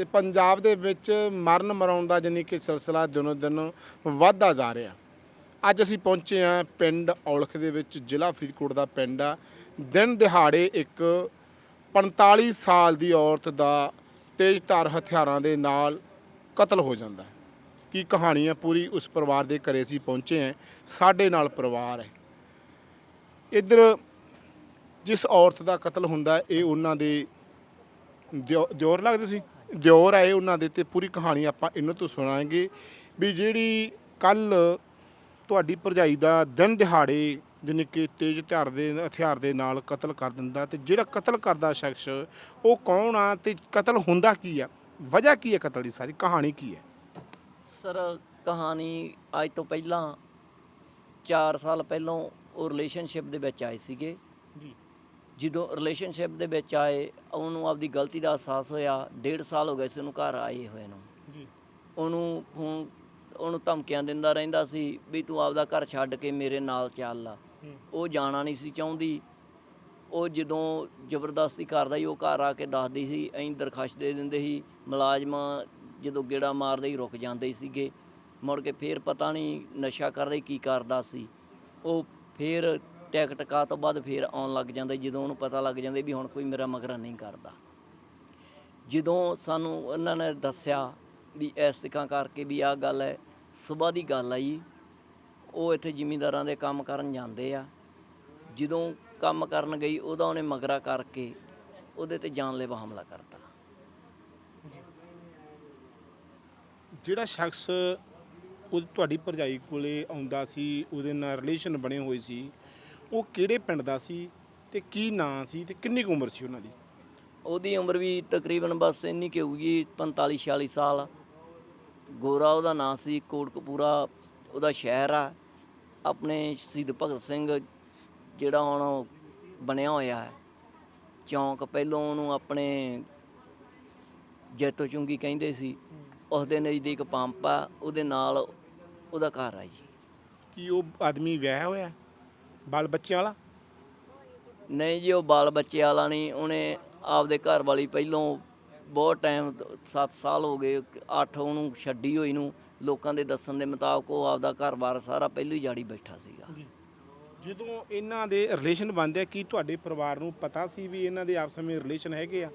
ਤੇ ਪੰਜਾਬ ਦੇ ਵਿੱਚ ਮਰਨ ਮਰਾਉਣ ਦਾ ਜਾਨੀ ਕਿ ਸਿਲਸਿਲਾ ਦਿਨੋ ਦਿਨ ਵੱਧਦਾ ਜਾ ਰਿਹਾ। ਅੱਜ ਅਸੀਂ ਪਹੁੰਚੇ ਹਾਂ ਪਿੰਡ ਔਲਖ ਦੇ ਵਿੱਚ, ਜ਼ਿਲ੍ਹਾ ਫਰੀਦਕੋਟ ਦਾ ਪਿੰਡ ਆ। ਦਿਨ ਦਿਹਾੜੇ ਇੱਕ 45 ਸਾਲ ਦੀ ਔਰਤ ਦਾ ਤੇਜ਼ਧਾਰ ਹਥਿਆਰਾਂ ਦੇ ਨਾਲ ਕਤਲ ਹੋ ਜਾਂਦਾ ਹੈ। ਕੀ ਕਹਾਣੀ ਹੈ ਪੂਰੀ? ਉਸ ਪਰਿਵਾਰ ਦੇ ਘਰੇ ਅਸੀਂ ਪਹੁੰਚੇ ਹਾਂ। ਸਾਡੇ ਨਾਲ ਪਰਿਵਾਰ ਹੈ। ਇੱਧਰ ਜਿਸ ਔਰਤ ਦਾ ਕਤਲ ਹੁੰਦਾ ਇਹ ਉਹਨਾਂ ਦੇ ਦਿਓ- ਦਿਓਰ ਲੱਗਦੇ ਸੀ ਦਿਓਰ ਆਏ ਉਹਨਾਂ ਦੇ ਤੇ ਪੂਰੀ ਕਹਾਣੀ ਆਪਾਂ ਇਹਨਾਂ ਤੋਂ ਸੁਣਾਂਗੇ ਵੀ ਜਿਹੜੀ ਕੱਲ ਤੁਹਾਡੀ ਭਰਜਾਈ ਦਾ ਦਿਨ ਦਿਹਾੜੇ ਜਾਣੀ ਕਿ ਤੇਜ਼ ਹਥਿਆਰ ਦੇ ਹਥਿਆਰ ਦੇ ਨਾਲ ਕਤਲ ਕਰ ਦਿੰਦਾ ਤੇ ਜਿਹੜਾ ਕਤਲ ਕਰਦਾ ਸ਼ਖਸ ਉਹ ਕੌਣ ਆ ਤੇ ਕਤਲ ਹੁੰਦਾ ਕੀ ਆ? ਵਜ੍ਹਾ ਕੀ ਹੈ ਕਤਲ ਦੀ ਸਾਰੀ? ਕਹਾਣੀ ਕੀ ਹੈ? ਸਰ ਕਹਾਣੀ ਅੱਜ ਤੋਂ ਪਹਿਲਾਂ 4 ਸਾਲ ਪਹਿਲਾਂ ਉਹ ਰਿਲੇਸ਼ਨਸ਼ਿਪ ਦੇ ਵਿੱਚ ਆਏ ਸੀਗੇ। ਜੀ। ਜਦੋਂ ਰਿਲੇਸ਼ਨਸ਼ਿਪ ਦੇ ਵਿੱਚ ਆਏ ਉਹਨੂੰ ਆਪਦੀ ਗਲਤੀ ਦਾ ਅਹਿਸਾਸ ਹੋਇਆ ਡੇਢ ਸਾਲ ਹੋ ਗਏ ਸੀ ਉਹਨੂੰ ਘਰ ਆਏ ਹੋਏ ਨੂੰ। ਜੀ। ਉਹਨੂੰ ਫੋਨ ਉਹਨੂੰ ਧਮਕੀਆਂ ਦਿੰਦਾ ਰਹਿੰਦਾ ਸੀ ਵੀ ਤੂੰ ਆਪਦਾ ਘਰ ਛੱਡ ਕੇ ਮੇਰੇ ਨਾਲ ਚੱਲ ਆ। ਉਹ ਜਾਣਾ ਨਹੀਂ ਸੀ ਚਾਹੁੰਦੀ। ਉਹ ਜਦੋਂ ਜ਼ਬਰਦਸਤੀ ਕਰਦਾ ਸੀ ਉਹ ਘਰ ਆ ਕੇ ਦੱਸਦੀ ਸੀ ਐਂ ਦਰਖਾਸਤ ਦੇ ਦਿੰਦੇ ਸੀ ਮੁਲਾਜ਼ਮ ਜਦੋਂ ਗੇੜਾ ਮਾਰਦੇ ਹੀ ਰੁਕ ਜਾਂਦੇ ਸੀਗੇ। ਮੁੜ ਕੇ ਫੇਰ ਪਤਾ ਨਹੀਂ ਨਸ਼ਾ ਕਰਦਾ ਕੀ ਕਰਦਾ ਸੀ। ਉਹ ਫੇਰ ਟਿਕਟ ਟਕਾ ਤੋਂ ਬਾਅਦ ਫੇਰ ਆਉਣ ਲੱਗ ਜਾਂਦਾ ਜਦੋਂ ਉਹਨੂੰ ਪਤਾ ਲੱਗ ਜਾਂਦਾ ਵੀ ਹੁਣ ਕੋਈ ਮੇਰਾ ਮਗਰਾ ਨਹੀਂ ਕਰਦਾ। ਜਦੋਂ ਸਾਨੂੰ ਉਹਨਾਂ ਨੇ ਦੱਸਿਆ ਵੀ ਇਸ ਤਰ੍ਹਾਂ ਕਰਕੇ ਵੀ ਆਹ ਗੱਲ ਹੈ, ਸਵੇਰ ਦੀ ਗੱਲ ਆ ਜੀ। ਉਹ ਇੱਥੇ ਜ਼ਿਮੀਂਦਾਰਾਂ ਦੇ ਕੰਮ ਕਰਨ ਜਾਂਦੇ ਆ। ਜਦੋਂ ਕੰਮ ਕਰਨ ਗਈ, ਉਹਦਾ ਉਹਨੇ ਮਗਰਾ ਕਰਕੇ ਉਹਦੇ ਤੇ ਜਾਨਲੇਵਾ ਹਮਲਾ ਕਰਤਾ। ਜਿਹੜਾ ਸ਼ਖਸ ਉਹ ਤੁਹਾਡੀ ਭਰਜਾਈ ਕੋਲੇ ਆਉਂਦਾ ਸੀ, ਉਹਦੇ ਨਾਲ ਰਿਲੇਸ਼ਨ ਬਣੇ ਹੋਏ ਸੀ। ਉਹ ਕਿਹੜੇ ਪਿੰਡ ਦਾ ਸੀ ਤੇ ਕੀ ਨਾਂ ਸੀ ਤੇ ਕਿੰਨੀ ਕੁ ਉਮਰ ਸੀ ਉਹਨਾਂ ਦੀ? ਉਹਦੀ ਉਮਰ ਵੀ ਤਕਰੀਬਨ ਬਸ ਇੰਨੀ ਕਿ ਹੋਊਗੀ 45 46 ਸਾਲ। ਗੋਰਾ ਉਹਦਾ ਨਾਂ ਸੀ ਕੋਟਕਪੂਰਾ ਉਹਦਾ ਸ਼ਹਿਰ ਆ। ਆਪਣੇ ਸ਼ਹੀਦ ਭਗਤ ਸਿੰਘ ਜਿਹੜਾ ਹੁਣ ਬਣਿਆ ਹੋਇਆ ਹੈ। ਚੌਂਕ ਪਹਿਲੋਂ ਉਹਨੂੰ ਆਪਣੇ ਜੈਤੋ ਚੁੰਗੀ ਕਹਿੰਦੇ ਸੀ। ਉਸ ਦੇ ਨਜ਼ਦੀਕ ਪੰਪ ਆ ਉਹਦੇ ਨਾਲ ਉਹਦਾ ਘਰ ਆ ਜੀ। ਕੀ ਉਹ ਆਦਮੀ ਵਿਆਹਿਆ ਹੋਇਆ? ਬਾਲ ਬੱਚਿਆਂ ਵਾਲਾ? ਨਹੀਂ ਜੀ ਉਹ ਬਾਲ ਬੱਚੇ ਵਾਲਾ ਨਹੀਂ। ਉਹਨੇ ਆਪਦੇ ਘਰ ਵਾਲੀ ਪਹਿਲੋਂ ਬਹੁਤ ਟਾਈਮ 7 ਸਾਲ ਹੋ ਗਏ 8 ਉਹਨੂੰ ਛੱਡੀ ਹੋਈ ਨੂੰ। ਲੋਕਾਂ ਦੇ ਦੱਸਣ ਦੇ ਮੁਤਾਬਕ ਉਹ ਆਪਦਾ ਘਰ-ਬਾਰ ਸਾਰਾ ਪਹਿਲੋਂ ਹੀ ਜਾੜੀ ਬੈਠਾ ਸੀਗਾ। ਜਦੋਂ ਇਹਨਾਂ ਦੇ ਰਿਲੇਸ਼ਨ ਬਣਦੇ ਆ ਕੀ ਤੁਹਾਡੇ ਪਰਿਵਾਰ ਨੂੰ ਪਤਾ ਸੀ ਵੀ ਇਹਨਾਂ ਦੇ ਆਪਸ ਵਿੱਚ ਰਿਲੇਸ਼ਨ ਹੈਗੇ ਆ?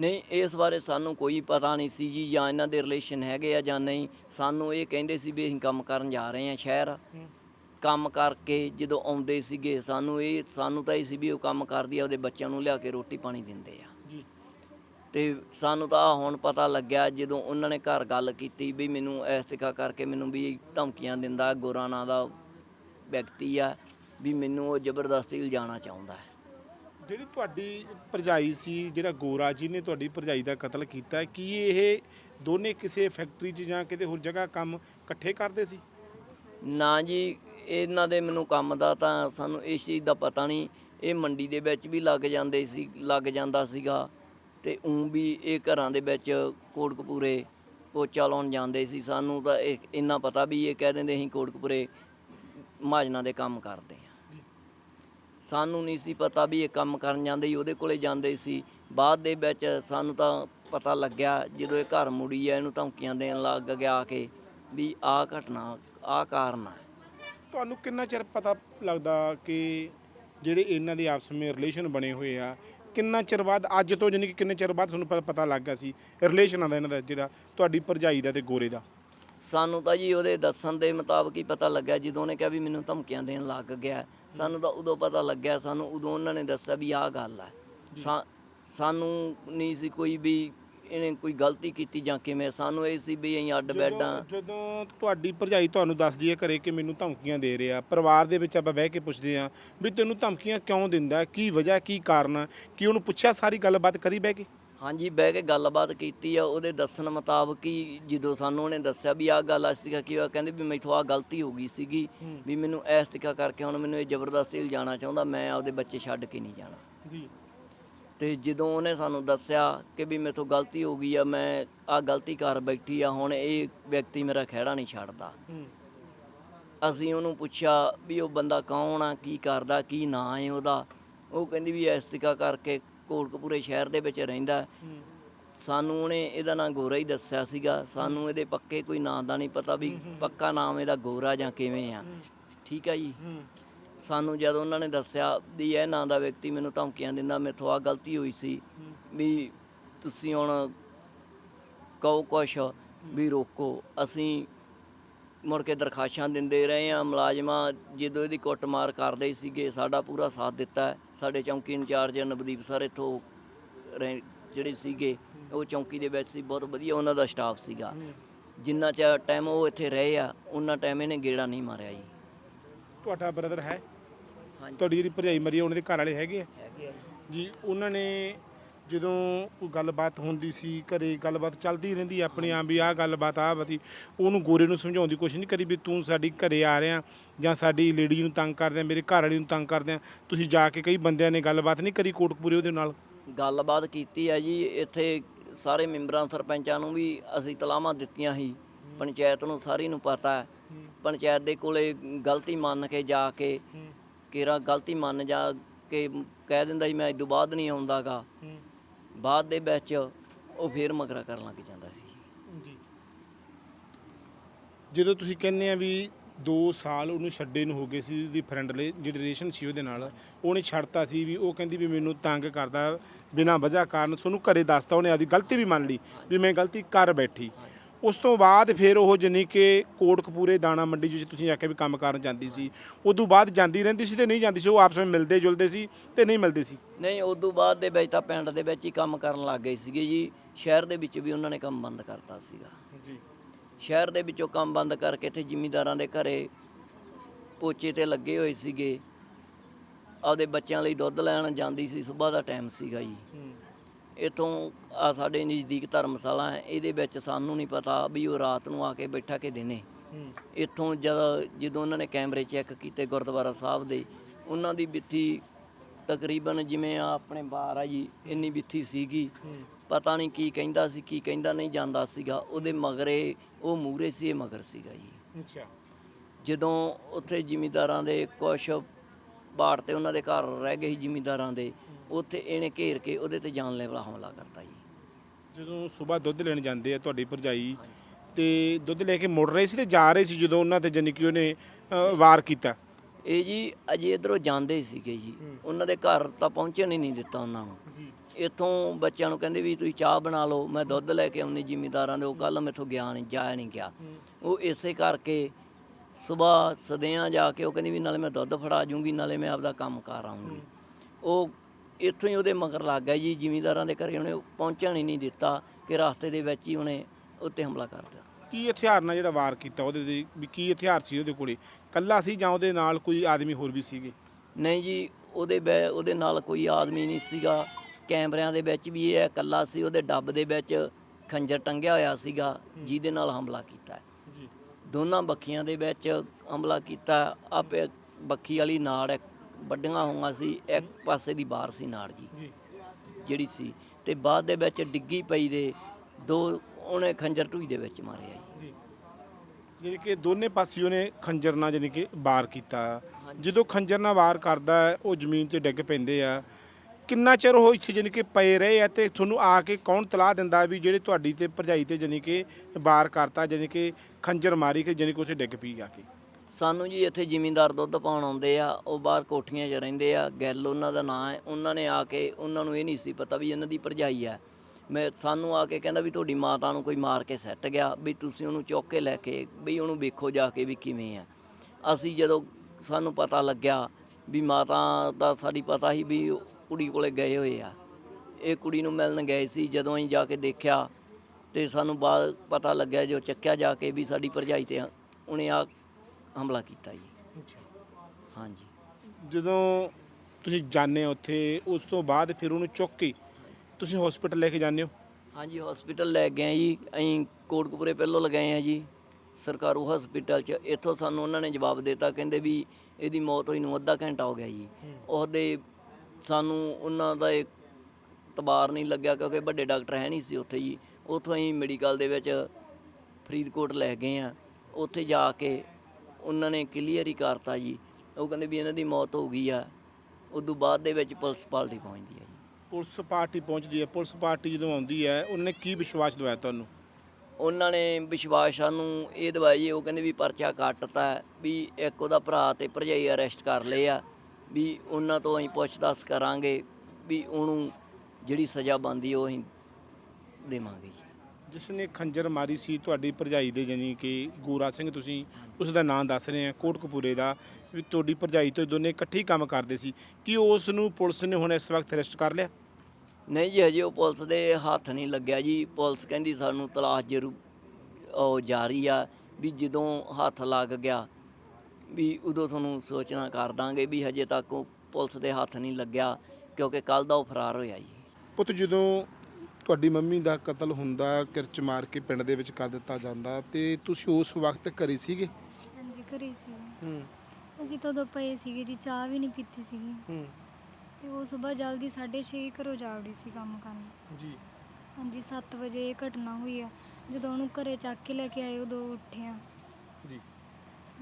ਨਹੀਂ ਇਸ ਬਾਰੇ ਸਾਨੂੰ ਕੋਈ ਪਤਾ ਨਹੀਂ ਸੀ ਜੀ ਜਾਂ ਇਹਨਾਂ ਦੇ ਰਿਲੇਸ਼ਨ ਹੈਗੇ ਆ ਜਾਂ ਨਹੀਂ। ਸਾਨੂੰ ਇਹ ਕਹਿੰਦੇ ਸੀ ਵੀ ਅਸੀਂ ਕੰਮ ਕਰਨ ਜਾ ਰਹੇ ਹਾਂ ਸ਼ਹਿਰ। ਕੰਮ ਕਰਕੇ ਜਦੋਂ ਆਉਂਦੇ ਸੀਗੇ ਸਾਨੂੰ ਇਹ ਸਾਨੂੰ ਤਾਂ ਇਹ ਸੀ ਵੀ ਉਹ ਕੰਮ ਕਰਦੀ ਆ ਉਹਦੇ ਬੱਚਿਆਂ ਨੂੰ ਲਿਆ ਕੇ ਰੋਟੀ ਪਾਣੀ ਦਿੰਦੇ ਆ। ਜੀ। ਤੇ ਸਾਨੂੰ ਤਾਂ ਹੁਣ ਪਤਾ ਲੱਗਿਆ ਜਦੋਂ ਉਹਨਾਂ ਨੇ ਘਰ ਗੱਲ ਕੀਤੀ ਵੀ ਮੈਨੂੰ ਇਸ ਤਰ੍ਹਾਂ ਕਰਕੇ ਮੈਨੂੰ ਵੀ ਧਮਕੀਆਂ ਦਿੰਦਾ ਗੋਰਾ ਨਾਂ ਦਾ ਵਿਅਕਤੀ ਆ ਵੀ ਮੈਨੂੰ ਉਹ ਜ਼ਬਰਦਸਤੀ ਇਲਜਾਣਾ ਚਾਹੁੰਦਾ ਹੈ। ਜਿਹੜੀ ਤੁਹਾਡੀ ਭਰਜਾਈ ਸੀ ਜਿਹੜਾ ਗੋਰਾ ਜੀ ਨੇ ਤੁਹਾਡੀ ਭਰਜਾਈ ਦਾ ਕਤਲ ਕੀਤਾ ਕੀ ਇਹ ਦੋਨੇ ਕਿਸੇ ਫੈਕਟਰੀ 'ਚ ਜਾਂ ਕਿਤੇ ਹੋਰ ਜਗ੍ਹਾ ਕੰਮ ਇਕੱਠੇ ਕਰਦੇ ਸੀ? ਨਾ ਜੀ ਇਹਨਾਂ ਦੇ ਮੈਨੂੰ ਕੰਮ ਦਾ ਤਾਂ ਸਾਨੂੰ ਇਸ ਚੀਜ਼ ਦਾ ਪਤਾ ਨਹੀਂ। ਇਹ ਮੰਡੀ ਦੇ ਵਿੱਚ ਵੀ ਲੱਗ ਜਾਂਦੇ ਸੀ, ਲੱਗ ਜਾਂਦਾ ਸੀਗਾ ਤੇ ਉਂ ਵੀ ਇਹ ਘਰਾਂ ਦੇ ਵਿੱਚ ਕੋਟਕਪੂਰੇ ਪੋਚਾ ਲਾਉਣ ਜਾਂਦੇ ਸੀ। ਸਾਨੂੰ ਤਾਂ ਇਹ ਇੰਨਾ ਪਤਾ ਵੀ ਇਹ ਕਹਿ ਦਿੰਦੇ ਅਸੀਂ ਕੋਟਕਪੂਰੇ ਮਹਾਜਨਾਂ ਦੇ ਕੰਮ ਕਰਦੇ ਆ ਸਾਨੂੰ ਨਹੀਂ ਸੀ ਪਤਾ ਵੀ ਇਹ ਕੰਮ ਕਰਨ ਜਾਂਦੇ ਸੀ, ਉਹਦੇ ਕੋਲੇ ਜਾਂਦੇ ਸੀ। ਬਾਅਦ ਦੇ ਵਿੱਚ ਸਾਨੂੰ ਤਾਂ ਪਤਾ ਲੱਗਿਆ, ਜਦੋਂ ਇਹ ਘਰ ਮੁੜੀ ਆ, ਇਹਨੂੰ ਧਮਕੀਆਂ ਦੇਣ ਲੱਗ ਗਿਆ ਆ ਕੇ ਵੀ ਆਹ ਘਟਨਾ, ਆਹ ਕਾਰਨ ਆ। ਤੁਹਾਨੂੰ ਕਿੰਨਾ ਚਿਰ ਪਤਾ ਲੱਗਦਾ ਕਿ ਜਿਹੜੇ ਇਹਨਾਂ ਦੇ ਆਪਸ ਵਿੱਚ ਰਿਲੇਸ਼ਨ ਬਣੇ ਹੋਏ ਆ, ਕਿੰਨਾ ਚਿਰ ਬਾਅਦ, ਅੱਜ ਤੋਂ ਜਾਨੀ ਕਿ ਕਿੰਨੇ ਚਿਰ ਬਾਅਦ ਤੁਹਾਨੂੰ ਪ- ਪਤਾ ਲੱਗ ਗਿਆ ਸੀ ਰਿਲੇਸ਼ਨਾਂ ਦਾ ਇਹਨਾਂ ਦਾ ਜਿਹੜਾ ਤੁਹਾਡੀ ਭਰਜਾਈ ਦਾ ਤੇ ਗੋਰੇ ਦਾ? ਸਾਨੂੰ ਤਾਂ ਜੀ ਉਹਦੇ ਦੱਸਣ ਦੇ ਮੁਤਾਬਕ ਹੀ ਪਤਾ ਲੱਗਿਆ, ਜਦੋਂ ਉਹਨੇ ਕਿਹਾ ਵੀ ਮੈਨੂੰ ਧਮਕੀਆਂ ਦੇਣ ਲੱਗ ਗਿਆ। ਸਾਨੂੰ ਤਾਂ ਉਦੋਂ ਪਤਾ ਲੱਗਿਆ, ਸਾਨੂੰ ਉਦੋਂ ਉਹਨਾਂ ਨੇ ਦੱਸਿਆ ਵੀ ਆਹ ਗੱਲ ਹੈ ਸਾ- ਸਾਨੂੰ ਨਹੀਂ ਸੀ ਕੋਈ ਵੀ ਇਹਨੇ ਕੋਈ ਗਲਤੀ ਕੀਤੀ ਜਾਂ ਕਿਵੇਂ? ਸਾਨੂੰ ਇਹ ਸੀ ਵੀ ਅਸੀਂ ਅੱਡ ਬੈਡਾਂ ਜਦੋਂ ਤੁਹਾਡੀ ਭਰਜਾਈ ਤੁਹਾਨੂੰ ਦੱਸਦੀ ਹੈ ਘਰੇ ਕਿ ਮੈਨੂੰ ਧਮਕੀਆਂ ਦੇ ਰਿਹਾ ਪਰਿਵਾਰ ਦੇ ਵਿੱਚ ਆਪਾਂ ਬਹਿ ਕੇ ਪੁੱਛਦੇ ਆ ਵੀ ਤੈਨੂੰ ਧਮਕੀਆਂ ਕਿਉਂ ਦਿੰਦਾ? ਕੀ ਵਜ੍ਹਾ ਕੀ ਕਾਰਨ? ਆ? ਕੀ ਉਹਨੂੰ ਪੁੱਛਿਆ ਸਾਰੀ ਗੱਲਬਾਤ ਕਰੀ ਬਹਿ ਕੇ? ਹਾਂਜੀ ਬਹਿ ਕੇ ਗੱਲਬਾਤ ਕੀਤੀ ਆ ਉਹਦੇ ਦੱਸਣ ਮੁਤਾਬਕ ਹੀ ਜਦੋਂ ਸਾਨੂੰ ਉਹਨੇ ਦੱਸਿਆ ਵੀ ਆਹ ਗੱਲ ਸੀਗਾ ਕਿ ਉਹ ਕਹਿੰਦੇ ਵੀ ਮੈਥੋਂ ਆਹ ਗਲਤੀ ਹੋ ਗਈ ਸੀਗੀ ਵੀ ਮੈਨੂੰ ਇਸ ਤਰੀਕਾ ਕਰਕੇ ਹੁਣ ਮੈਨੂੰ ਇਹ ਜ਼ਬਰਦਸਤੀ ਇਲਜਾਣਾ ਚਾਹੁੰਦਾ ਮੈਂ ਆਪਦੇ ਬੱਚੇ ਛੱਡ ਕੇ ਨਹੀਂ ਜਾਣਾ। ਜੀ। ਤੇ ਜਦੋਂ ਉਹਨੇ ਸਾਨੂੰ ਦੱਸਿਆ ਕਿ ਵੀ ਮੇਥੋਂ ਗਲਤੀ ਹੋ ਗਈ ਆ ਮੈਂ ਆ ਗਲਤੀ ਕਰ ਬੈਠੀ ਆ ਹੁਣ ਇਹ ਵਿਅਕਤੀ ਮੇਰਾ ਖਹਿੜਾ ਨਹੀਂ ਛੱਡਦਾ। ਅਸੀਂ ਉਹਨੂੰ ਪੁੱਛਿਆ ਵੀ ਉਹ ਬੰਦਾ ਕੌਣ ਆ ਕੀ ਕਰਦਾ ਕੀ ਨਾਂ ਹੈ ਉਹਦਾ? ਉਹ ਕਹਿੰਦੀ ਵੀ ਇਸ ਤਰੀਕਾ ਕਰਕੇ ਕੋਟਕਪੂਰੇ ਸ਼ਹਿਰ ਦੇ ਵਿੱਚ ਰਹਿੰਦਾ। ਸਾਨੂੰ ਉਹਨੇ ਇਹਦਾ ਨਾਂ ਗੋਰਾ ਹੀ ਦੱਸਿਆ ਸੀਗਾ। ਸਾਨੂੰ ਇਹਦੇ ਪੱਕੇ ਕੋਈ ਨਾਂ ਦਾ ਨਹੀਂ ਪਤਾ ਵੀ ਪੱਕਾ ਨਾਮ ਇਹਦਾ ਗੋਰਾ ਜਾਂ ਕਿਵੇਂ ਆ। ਠੀਕ ਆ ਜੀ? ਸਾਨੂੰ ਜਦੋਂ ਉਹਨਾਂ ਨੇ ਦੱਸਿਆ ਵੀ ਇਹ ਨਾਂ ਦਾ ਵਿਅਕਤੀ ਮੈਨੂੰ ਧਮਕੀਆਂ ਦਿੰਦਾ, ਮੇਥੋਂ ਆ ਗਲਤੀ ਹੋਈ ਸੀ ਵੀ ਤੁਸੀਂ ਹੁਣ ਕਹੋ ਕੁਛ ਵੀ ਰੋਕੋ। ਅਸੀਂ ਮੁੜ ਕੇ ਦਰਖਾਸ਼ਾਂ ਦਿੰਦੇ ਰਹੇ ਆ ਮੁਲਾਜ਼ਮਾਂ ਜਦੋਂ ਇਹਦੀ ਕੁੱਟਮਾਰ ਕਰਦੇ ਸੀਗੇ, ਸਾਡਾ ਪੂਰਾ ਸਾਥ ਦਿੱਤਾ ਸਾਡੇ ਚੌਂਕੀ ਇੰਚਾਰਜ ਨਵਦੀਪ ਸਰ ਇੱਥੋਂ ਰਹਿ- ਜਿਹੜੇ ਸੀਗੇ, ਉਹ ਚੌਂਕੀ ਦੇ ਵਿੱਚ ਸੀ, ਬਹੁਤ ਵਧੀਆ ਉਹਨਾਂ ਦਾ ਸਟਾਫ ਸੀਗਾ। ਜਿੰਨਾ ਚਿਰ ਟਾਈਮ ਉਹ ਇੱਥੇ ਰਹੇ ਆ, ਉਹਨਾਂ ਟਾਈਮ ਇਹਨੇ ਗੇੜਾ ਨਹੀਂ ਮਾਰਿਆ ਜੀ। ਤੁਹਾਡਾ ਬ੍ਰਦਰ ਹੈ? ਤੁਹਾਡੀ ਜਿਹੜੀ ਭਰਜਾਈ ਮਰੀ ਆ, ਉਹਨਾਂ ਦੇ ਘਰ ਵਾਲੇ ਹੈਗੇ ਆ? ਹੈਗੇ ਆ ਜੀ। ਜੀ ਉਹਨਾਂ ਨੇ ਜਦੋਂ ਕੋਈ ਗੱਲਬਾਤ ਹੁੰਦੀ ਸੀ ਘਰੇ ਗੱਲਬਾਤ ਚੱਲਦੀ ਰਹਿੰਦੀ ਆ ਆਪਣੀ ਆ ਵੀ ਆਹ ਗੱਲਬਾਤ ਆ ਬਤੀ ਉਹਨੂੰ ਗੋਰੇ ਨੂੰ ਸਮਝਾਉਣ ਦੀ ਕੋਸ਼ਿਸ਼ ਨਹੀਂ ਕਰੀ ਵੀ ਤੂੰ ਸਾਡੀ ਘਰੇ ਆ ਰਿਹਾ ਜਾਂ ਸਾਡੀ ਲੇਡੀ ਨੂੰ ਤੰਗ ਕਰਦੇ ਆ ਮੇਰੇ ਘਰ ਵਾਲੀ ਨੂੰ ਤੰਗ ਕਰਦੇ ਆ ਤੁਸੀਂ ਜਾ ਕੇ ਕਈ ਬੰਦਿਆਂ ਨੇ ਗੱਲਬਾਤ ਨਹੀਂ ਕਰੀ ਕੋਟਕਪੂਰੇ ਉਹਦੇ ਨਾਲ? ਗੱਲਬਾਤ ਕੀਤੀ ਹੈ ਜੀ ਇੱਥੇ ਸਾਰੇ ਮੈਂਬਰਾਂ ਸਰਪੰਚਾਂ ਨੂੰ ਵੀ ਅਸੀਂ ਤਲਾਮਾਂ ਦਿੱਤੀਆਂ ਸੀ। ਪੰਚਾਇਤ ਨੂੰ ਸਾਰੀ ਨੂੰ ਪਤਾ ਹੈ। ਪੰਚਾਇਤ ਦੇ ਕੋਲੇ ਗਲਤੀ ਮੰਨ ਕੇ ਜਾ ਕੇ ਕਿਰਾ ਗਲਤੀ ਮੰਨ ਜਾ ਕੇ ਕਹਿ ਦਿੰਦਾ ਜੀ ਮੈਂ ਤੋਂ ਬਾਅਦ ਨਹੀਂ ਆਉਂਦਾਗਾ। ਬਾਅਦ ਦੇ ਵਿੱਚ ਉਹ ਫੇਰ ਮਗਰਾ ਕਰਨ ਲੱਗ ਜਾਂਦਾ ਸੀ। ਜੀ। ਜਦੋਂ ਤੁਸੀਂ ਕਹਿੰਦੇ ਆ ਵੀ 2 ਸਾਲ ਉਹਨੂੰ ਛੱਡੇ ਨੂੰ ਹੋ ਗਏ ਸੀ ਉਹਦੀ ਫਰੈਂਡ ਲਈ ਜਿਹੜੀ ਰਿਲੇਸ਼ਨ ਸੀ ਉਹਦੇ ਨਾਲ ਉਹਨੇ ਛੱਡਤਾ ਸੀ ਵੀ ਉਹ ਕਹਿੰਦੀ ਵੀ ਮੈਨੂੰ ਤੰਗ ਕਰਦਾ ਬਿਨਾਂ ਵਜ੍ਹਾ ਕਾਰਨ ਤੁਹਾਨੂੰ ਘਰੇ ਦੱਸਤਾ ਉਹਨੇ ਆਪਦੀ ਗਲਤੀ ਵੀ ਮੰਨ ਲਈ ਵੀ ਮੈਂ ਗਲਤੀ ਕਰ ਬੈਠੀ। ਉਸ ਤੋਂ ਬਾਅਦ ਫਿਰ ਉਹ ਜਾਣੀ ਕਿ ਕੋਟਕਪੂਰੇ ਦਾਣਾ ਮੰਡੀ ਵਿੱਚ ਤੁਸੀਂ ਆਖਿਆ ਵੀ ਕੰਮ ਕਰਨ ਜਾਂਦੀ ਸੀ। ਉਦੋਂ ਬਾਅਦ ਜਾਂਦੀ ਰਹਿੰਦੀ ਸੀ ਤੇ ਨਹੀਂ ਜਾਂਦੀ ਸੀ ਉਹ ਆਪਸ ਵਿੱਚ ਮਿਲਦੇ ਜੁਲਦੇ ਸੀ ਤੇ ਨਹੀਂ ਮਿਲਦੇ ਸੀ। ਨਹੀਂ ਤੋਂ ਬਾਅਦ ਦੇ ਵਿੱਚ ਤਾਂ ਪਿੰਡ ਦੇ ਵਿੱਚ ਹੀ ਕੰਮ ਕਰਨ ਲੱਗ ਗਏ ਸੀਗੇ ਜੀ। ਸ਼ਹਿਰ ਦੇ ਵਿੱਚ ਵੀ ਉਹਨਾਂ ਨੇ ਕੰਮ ਬੰਦ ਕਰਤਾ ਸੀਗਾ। ਜੀ। ਸ਼ਹਿਰ ਦੇ ਵਿੱਚੋਂ ਕੰਮ ਬੰਦ ਕਰਕੇ ਇੱਥੇ ਜ਼ਿਮੀਂਦਾਰਾਂ ਦੇ ਘਰੇ ਪੋਚੇ ਤੇ ਲੱਗੇ ਹੋਏ ਸੀਗੇ। ਆਪਦੇ ਬੱਚਿਆਂ ਲਈ ਦੁੱਧ ਲੈਣ ਜਾਂਦੀ ਸੀ ਸਵੇਰ ਦਾ ਟਾਈਮ ਸੀਗਾ ਜੀ। ਇਥੋਂ ਆ ਸਾਡੇ ਨਜ਼ਦੀਕ ਧਰਮਸ਼ਾਲਾ ਹੈ ਇਹਦੇ ਵਿੱਚ ਸਾਨੂੰ ਨਹੀਂ ਪਤਾ ਵੀ ਉਹ ਰਾਤ ਨੂੰ ਆ ਕੇ ਬੈਠਾ ਕਿ ਦਿਨੇ। ਇੱਥੋਂ ਜਦ ਜਦੋਂ ਉਹਨਾਂ ਨੇ ਕੈਮਰੇ ਚੈੱਕ ਕੀਤੇ ਗੁਰਦੁਆਰਾ ਸਾਹਿਬ ਦੇ ਉਹਨਾਂ ਦੀ ਬਿੱਥੀ ਤਕਰੀਬਨ ਜਿਵੇਂ ਆ ਆਪਣੇ ਬਾਹਰ ਆ ਜੀ ਇੰਨੀ ਬਿੱਥੀ ਸੀਗੀ। ਪਤਾ ਨਹੀਂ ਕੀ ਕਹਿੰਦਾ ਸੀ ਕੀ ਕਹਿੰਦਾ ਨਹੀਂ ਜਾਂਦਾ ਸੀਗਾ। ਉਹਦੇ ਮਗਰੇ ਉਹ ਮੂਰੇ ਸੀ ਇਹ ਮਗਰ ਸੀਗਾ ਜੀ। ਅੱਛਾ। ਜਦੋਂ ਉੱਥੇ ਜ਼ਿਮੀਂਦਾਰਾਂ ਦੇ ਕੁਛ ਬਾੜ ਤੇ ਉਹਨਾਂ ਦੇ ਘਰ ਰਹਿ ਗਏ ਸੀ ਜ਼ਿਮੀਂਦਾਰਾਂ ਦੇ ਉੱਥੇ ਇਹਨੇ ਘੇਰ ਕੇ ਉਹਦੇ ਤੇ ਜਾਨਲੇਵਾ ਹਮਲਾ ਕਰਤਾ ਜੀ। ਜਦੋਂ ਸਵੇਰ ਦੁੱਧ ਲੈਣ ਜਾਂਦੇ ਆ ਤੁਹਾਡੀ ਭਰਜਾਈ ਤੇ ਦੁੱਧ ਲੈ ਕੇ ਮੁੜ ਰਹੇ ਸੀ ਤੇ ਜਾ ਰਹੇ ਸੀ ਜਦੋਂ ਉਹਨਾਂ ਤੇ ਕਿ ਉਹਨੇ ਅ, ਵਾਰ ਕੀਤਾ? ਇਹ ਜੀ ਅਜੇ ਇਧਰੋਂ ਜਾਂਦੇ ਸੀਗੇ ਜੀ। ਉਹਨਾਂ ਦੇ ਘਰ ਤਾਂ ਪਹੁੰਚਣ ਹੀ ਨਹੀਂ ਦਿੱਤਾ ਉਹਨਾਂ ਨੂੰ। ਜੀ। ਇੱਥੋਂ ਬੱਚਿਆਂ ਨੂੰ ਕਹਿੰਦੇ ਵੀ ਤੁਸੀਂ ਚਾਹ ਬਣਾ ਲਓ ਮੈਂ ਦੁੱਧ ਲੈ ਕੇ ਆਉਣੀ ਜ਼ਿਮੀਂਦਾਰਾਂ ਦੇ ਉਹ ਕੱਲ ਮੈਥੋਂ ਗਿਆ ਨਹੀਂ ਜਾਇਆ ਨਹੀਂ ਗਿਆ। ਉਹ ਇਸੇ ਕਰਕੇ ਸਵੇਰ ਸਦਿਆਂ ਜਾ ਕੇ ਉਹ ਕਹਿੰਦੀ ਵੀ ਨਾਲੇ ਮੈਂ ਦੁੱਧ ਫੜਾ ਜੂੰਗੀ ਨਾਲੇ ਮੈਂ ਆਪਦਾ ਕੰਮ ਕਰ ਆਉਂਗੀ ਉਹ ਇੱਥੋਂ ਹੀ ਉਹਦੇ ਮਗਰ ਲੱਗ ਗਿਆ ਜੀ ਜ਼ਿਮੀਂਦਾਰਾਂ ਦੇ ਘਰੇ ਉਹਨੇ ਪਹੁੰਚਣ ਹੀ ਨਹੀਂ ਦਿੱਤਾ ਕਿ ਰਸਤੇ ਦੇ ਵਿੱਚ ਹੀ ਉਹਨੇ ਉੱਤੇ ਹਮਲਾ ਕਰ ਦਿੱਤਾ। ਕੀ ਹਥਿਆਰ ਨਾਲ ਜਿਹੜਾ ਵਾਰ ਕੀਤਾ ਉਹਦੇ ਤੇ ਵੀ ਕੀ ਹਥਿਆਰ ਸੀ ਉਹਦੇ ਕੋਲੇ? ਕੱਲਾ ਸੀ ਜਾਂ ਉਹਦੇ ਨਾਲ ਕੋਈ ਆਦਮੀ ਹੋਰ ਵੀ ਸੀਗੇ? ਨਹੀਂ ਜੀ ਉਹਦੇ ਬੈ ਉਹਦੇ ਨਾਲ ਕੋਈ ਆਦਮੀ ਨਹੀਂ ਸੀਗਾ। ਕੈਮਰਿਆਂ ਦੇ ਵਿੱਚ ਵੀ ਇਹ ਇਕੱਲਾ ਸੀ ਉਹਦੇ ਡੱਬ ਦੇ ਵਿੱਚ ਖੰਜਰ ਟੰਗਿਆ ਹੋਇਆ ਸੀਗਾ ਜਿਹਦੇ ਨਾਲ ਹਮਲਾ ਕੀਤਾ ਹੈ। ਜੀ। ਦੋਨਾਂ ਬੱਖੀਆਂ ਦੇ ਵਿੱਚ ਹਮਲਾ ਕੀਤਾ ਆਪੇ ਬੱਖੀ ਵਾਲੀ ਨਾੜ ਇੱਕ ਵੱਡੀਆਂ ਹੋਈਆਂ ਸੀ ਇੱਕ ਪਾਸੇ ਦੀ ਬਾਹਰ ਸੀ ਨਾੜ ਜੀ ਜਿਹੜੀ ਸੀ। ਤੇ ਬਾਅਦ ਦੇ ਵਿੱਚ ਡਿੱਗੀ ਪਈ ਦੇ ਦੋ ਉਹਨੇ ਖੰਜਰ ਢੂਈ ਦੇ ਵਿੱਚ ਮਾਰਿਆ ਜੀ। ਜਿਹੜੀ ਕਿ ਦੋਨੇ ਪਾਸੇ ਉਹਨੇ ਖੰਜਰ ਨਾਲ ਜਾਣੀ ਕਿ ਵਾਰ ਕੀਤਾ। ਜਦੋਂ ਖੰਜਰ ਨਾਲ ਵਾਰ ਕਰਦਾ ਉਹ ਜ਼ਮੀਨ ਤੇ ਡਿੱਗ ਪੈਂਦੇ ਆ। ਕਿੰਨਾ ਚਿਰ ਉਹ ਇੱਥੇ ਜਾਣੀ ਕਿ ਪਏ ਰਹੇ ਆ ਤੇ ਤੁਹਾਨੂੰ ਆ ਕੇ ਕੌਣ ਤਲਾਹ ਦਿੰਦਾ ਵੀ ਜਿਹੜੇ ਤੁਹਾਡੀ ਤੇ ਭਰਜਾਈ ਤੇ ਜਾਣੀ ਕਿ ਵਾਰ ਕਰਤਾ ਜਾਣੀ ਕਿ ਖੰਜਰ ਮਾਰੀ ਕਿ ਜਾਣੀ ਕਿ ਉੱਥੇ ਡਿੱਗ ਪਈ ਆ ਕੇ? ਸਾਨੂੰ ਜੀ ਇੱਥੇ ਜ਼ਿਮੀਂਦਾਰ ਦੁੱਧ ਪਾਉਣ ਆਉਂਦੇ ਆ, ਉਹ ਬਾਹਰ ਕੋਠੀਆਂ 'ਚ ਰਹਿੰਦੇ ਆ, ਗੱਲ ਉਹਨਾਂ ਦਾ ਨਾਂ ਹੈ, ਉਹਨਾਂ ਨੇ ਆ ਕੇ ਉਹਨਾਂ ਨੂੰ ਇਹ ਨਹੀਂ ਸੀ ਪਤਾ ਵੀ ਇਹਨਾਂ ਦੀ ਭਰਜਾਈ ਆ ਮੈਂ, ਸਾਨੂੰ ਆ ਕੇ ਕਹਿੰਦਾ ਵੀ ਤੁਹਾਡੀ ਮਾਤਾ ਨੂੰ ਕੋਈ ਮਾਰ ਕੇ ਸੱਟ ਗਿਆ, ਵੀ ਤੁਸੀਂ ਉਹਨੂੰ ਚੁੱਕ ਕੇ ਲੈ ਕੇ, ਵੀ ਉਹਨੂੰ ਵੇਖੋ ਜਾ ਕੇ ਵੀ ਕਿਵੇਂ ਆ। ਅਸੀਂ ਜਦੋਂ ਸਾਨੂੰ ਪਤਾ ਲੱਗਿਆ ਵੀ ਮਾਤਾ ਦਾ ਸਾਡੀ ਪਤਾ ਸੀ ਵੀ ਕੁੜੀ ਕੋਲੇ ਗਏ ਹੋਏ ਆ। ਇਹ ਕੁੜੀ ਨੂੰ ਮਿਲਣ ਗਏ ਸੀ, ਜਦੋਂ ਅਸੀਂ ਜਾ ਕੇ ਦੇਖਿਆ ਤੇ ਸਾਨੂੰ ਬਾਅਦ ਪਤਾ ਲੱਗਿਆ ਜੋ ਚੱਕਿਆ ਜਾ ਕੇ ਵੀ ਸਾਡੀ ਭਰਜਾਈ ਤੇ ਉਹਨੇ ਆ ਹਮਲਾ ਕੀਤਾ ਜੀ। ਹਾਂਜੀ। ਜਦੋਂ ਤੁਸੀਂ ਜਾਂਦੇ ਹੋ ਉੱਥੇ ਉਸ ਤੋਂ ਬਾਅਦ ਫਿਰ ਉਹਨੂੰ ਚੁੱਕ ਕੇ ਤੁਸੀਂ ਹਸਪੀਟਲ ਲੈ ਕੇ ਜਾਂਦੇ ਹੋ? ਹਾਂਜੀ ਹਸਪੀਟਲ ਲੈ ਗਏ ਜੀ। ਅਸੀਂ ਕੋਟਕਪੂਰੇ ਪਹਿਲੋਂ ਲਗਾਏ ਆ ਜੀ। ਸਰਕਾਰੂ ਹਸਪੀਟਲ 'ਚ ਇੱਥੋਂ ਸਾਨੂੰ ਉਹਨਾਂ ਨੇ ਜਵਾਬ ਦਿੱਤਾ। ਕਹਿੰਦੇ ਵੀ ਇਹਦੀ ਮੌਤ ਹੋਈ ਨੂੰ ਅੱਧਾ ਘੰਟਾ ਹੋ ਗਿਆ ਜੀ। ਉਹਦੇ ਸਾਨੂੰ ਉਹਨਾਂ ਦਾ ਇੱਕ ਤਬਾਰ ਨਹੀਂ ਲੱਗਿਆ ਕਿਉਂਕਿ ਵੱਡੇ ਡਾਕਟਰ ਹੈ ਨਹੀਂ ਸੀ ਉੱਥੇ ਜੀ। ਉੱਥੋਂ ਅਸੀਂ ਮੈਡੀਕਲ ਦੇ ਵਿੱਚ ਫਰੀਦਕੋਟ ਲੈ ਗਏ ਆ। ਉੱਥੇ ਜਾ ਕੇ ਉਹਨਾਂ ਨੇ ਕਲੀਅਰ ਹੀ ਕਰਤਾ ਜੀ। ਉਹ ਕਹਿੰਦੇ ਵੀ ਇਹਨਾਂ ਦੀ ਮੌਤ ਹੋ ਗਈ ਆ। ਉਦੋਂ ਬਾਅਦ ਦੇ ਵਿੱਚ ਪੁਲਿਸ ਪਾਰਟੀ ਪਹੁੰਚਦੀ ਆ ਜੀ। ਪੁਲਿਸ ਪਾਰਟੀ ਪਹੁੰਚਦੀ ਹੈ ਪੁਲਿਸ ਪਾਰਟੀ ਜਦੋਂ ਆਉਂਦੀ ਹੈ ਉਹਨਾਂ ਕੀ ਵਿਸ਼ਵਾਸ ਦਵਾਇਆ ਤੁਹਾਨੂੰ? ਉਹਨਾਂ ਨੇ ਵਿਸ਼ਵਾਸ ਸਾਨੂੰ ਇਹ ਦਵਾਈ ਉਹ ਕਹਿੰਦੇ ਵੀ ਪਰਚਾ ਕੱਟਤਾ ਹੈ, ਵੀ ਇੱਕ ਉਹਦਾ ਭਰਾ ਤੇ ਭਰਜਾਈ ਅਰੈਸਟ ਕਰ ਲਏ ਆ ਵੀ ਉਹਨਾਂ ਤੋਂ ਅਸੀਂ ਪੁੱਛਦਾਸ ਕਰਾਂਗੇ ਵੀ ਉਹਨੂੰ ਜਿਹੜੀ ਸਜ਼ਾ ਬਣਦੀ ਉਹ ਅਸੀਂ ਦੇਵਾਂਗੇ ਜੀ। ਜਿਸ ਨੇ ਖੰਜਰ ਮਾਰੀ ਸੀ ਤੁਹਾਡੀ ਭਰਜਾਈ ਦੇ ਜਾਨੀ ਕਿ ਗੋਰਾ ਸਿੰਘ ਤੁਸੀਂ ਉਸ ਦਾ ਨਾਮ ਦੱਸ ਰਹੇ ਆ ਕੋਟਕਪੂਰੇ ਦਾ ਵੀ ਤੁਹਾਡੀ ਭਰਜਾਈ ਤੋਂ ਦੋਨੇ ਇਕੱਠੇ ਹੀ ਕੰਮ ਕਰਦੇ ਸੀ। ਕੀ ਉਸ ਨੂੰ ਪੁਲਿਸ ਨੇ ਹੁਣ ਇਸ ਵਕਤ ਅਰੈਸਟ ਕਰ ਲਿਆ? ਨਹੀਂ ਜੀ ਹਜੇ ਉਹ ਪੁਲਿਸ ਦੇ ਹੱਥ ਨਹੀਂ ਲੱਗਿਆ ਜੀ। ਪੁਲਿਸ ਕਹਿੰਦੀ ਸਾਨੂੰ ਤਲਾਸ਼ ਜ਼ਰੂ ਉਹ ਜਾਰੀ ਆ ਵੀ ਜਦੋਂ ਹੱਥ ਲੱਗ ਗਿਆ ਵੀ ਉਦੋਂ ਤੁਹਾਨੂੰ ਸੋਚਣਾ ਕਰ ਦਾਂਗੇ ਵੀ ਹਜੇ ਤੱਕ ਉਹ ਪੁਲਿਸ ਦੇ ਹੱਥ ਨਹੀਂ ਲੱਗਿਆ ਕਿਉਂਕਿ ਕੱਲ ਦਾ ਉਹ ਫਰਾਰ ਹੋਇਆ ਜੀ। ਪੁੱਤ ਜਦੋਂ ਤੁਹਾਡੀ ਮੰਮੀ ਦਾ ਕਤਲ ਹੁੰਦਾ ਕਿਰਚ ਮਾਰ ਕੇ ਪਿੰਡ ਦੇ ਵਿੱਚ ਕਰ ਦਿੱਤਾ ਜਾਂਦਾ ਤੇ ਤੁਸੀਂ ਉਸ ਵਕਤ ਘਰੇ ਸੀਗੇ? ਹਾਂਜੀ ਘਰੇ ਸੀ। ਹੂੰ। ਅਸੀਂ ਤਾਂ ਉਦੋਂ ਪਏ ਸੀਗੇ ਜੀ ਚਾਹ ਵੀ ਨਹੀਂ ਪੀਤੀ ਸੀਗੀ। ਹੂੰ। ਤੇ ਉਹ ਸਵੇਰ ਜਲਦੀ 6:30 ਘਰੋਂ ਜਾ ਵੜੀ ਸੀ ਕੰਮ ਕਰਨ। ਜੀ। ਹਾਂਜੀ 7 ਵਜੇ ਇਹ ਘਟਨਾ ਹੋਈ ਆ। ਜਦੋਂ ਉਹਨੂੰ ਘਰੇ ਚੱਕ ਕੇ ਲੈ ਕੇ ਆਏ ਉਦੋਂ ਉੱਠੇ ਆ। ਜੀ।